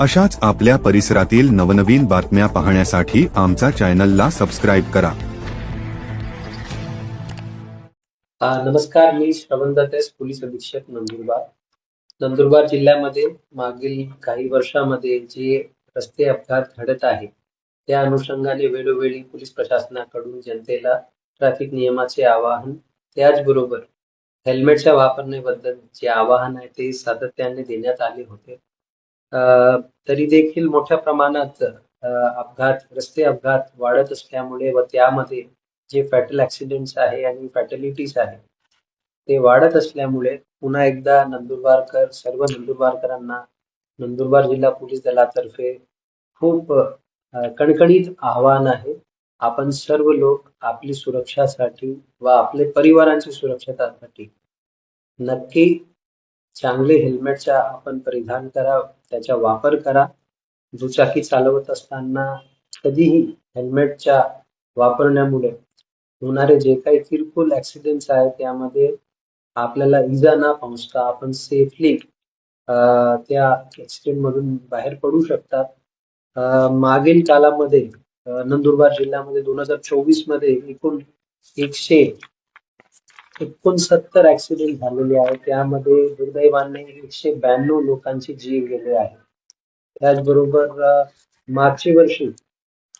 अशाच आपल्या परिसरातील नवनवीन बातम्या पाहण्यासाठी आमचा चॅनलला सबस्क्राईब करा. नमस्कार मी श्रवण दत्तेस पोलीस अधीक्षक नंदुरबार. नंदुरबार जिल्ह्यामध्ये मागील काही वर्षामध्ये जे रस्ते अपघात घडत आहे त्या अनुषंगाने वेळोवेळी पोलीस प्रशासनाकडून जनतेला ट्रॅफिक नियमाचे आवाहन त्याचबरोबर हेल्मेटच्या वापरण्याबद्दल जे आवाहन आहे ते सातत्याने देण्यात आले होते. तरी देखील मोठ्या प्रमाणात अपघात रस्ते अपघात वाढत असल्यामुळे व त्यामध्ये जे फॅटल ऍक्सिडेंट्स आहे आणि फॅटलिटीज आहे ते वाढत असल्यामुळे पुन्हा एकदा नंदुरबारकर सर्व नंदुरबारकरांना नंदुरबार जिल्हा पोलीस दलातर्फे खूप कणकणीत आव्हान आहे. आपण सर्व लोक आपली सुरक्षासाठी व आपले परिवारांची सुरक्षतासाठी नक्की चांगले हेल्मेटचा आपण परिधान करा त्याचा वापर करा. दुचाकी चालवत असताना कधीही हेल्मेटच्या वापरण्यामुळे होणारे जे काही किरकोळ ऍक्सिडेंट्स आहेत त्यामध्ये आपल्याला इजा न पोहोचता आपण सेफली त्या ऍक्सिडेंट मधून बाहेर पडू शकतात. मागील काळामध्ये नंदुरबार जिल्ह्यामध्ये दोन हजार चोवीसमध्ये एकूण एकशे एकोणसत्तर ऍक्सिडेंट झालेले आहेत. त्यामध्ये दुर्दैवाने एकशे ब्याण्णव लोकांचे जीव गेले आहे. त्याचबरोबर मागच्या वर्षी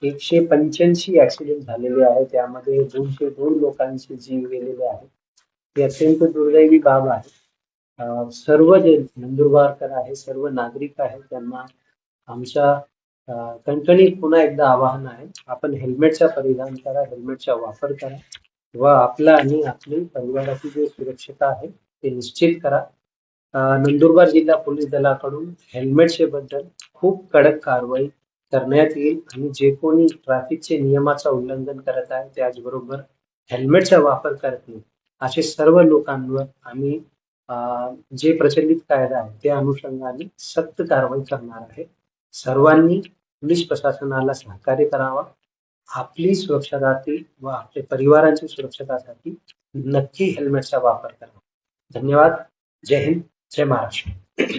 एकशे पंच्याऐंशी ऍक्सिडेंट झालेले आहे. त्यामध्ये दोनशे दोन लोकांचे जीव गेलेले आहेत ही अत्यंत दुर्दैवी बाब आहे. सर्व जे नंदुरबारकर आहे सर्व नागरिक आहेत त्यांना आमच्या कणकणीत पुन्हा एकदा आवाहन आहे. आपण हेल्मेटचा परिधान करा हेल्मेटचा वापर करा. व आपला आणि आपली परिवाराची जी सुरक्षता आहे ते निश्चित करा. नंदुरबार जिल्हा पोलीस दलाकडून हेल्मेटचे बद्दल खूप कडक कारवाई करण्यात येईल आणि जे कोणी ट्रॅफिकचे नियमाचं उल्लंघन करत आहे त्याचबरोबर हेल्मेटचा वापर करत नाही असे सर्व लोकांवर आम्ही जे प्रचलित कायदा आहे त्या अनुषंगाने सक्त कारवाई करणार आहे. सर्वांनी पोलीस प्रशासनाला सहकार्य करावा. आपली सुरक्षासाठी व आपल्या परिवारांची सुरक्षतासाठी नक्की हेल्मेटचा वापर करा. धन्यवाद. जय हिंद. जय महाराष्ट्र.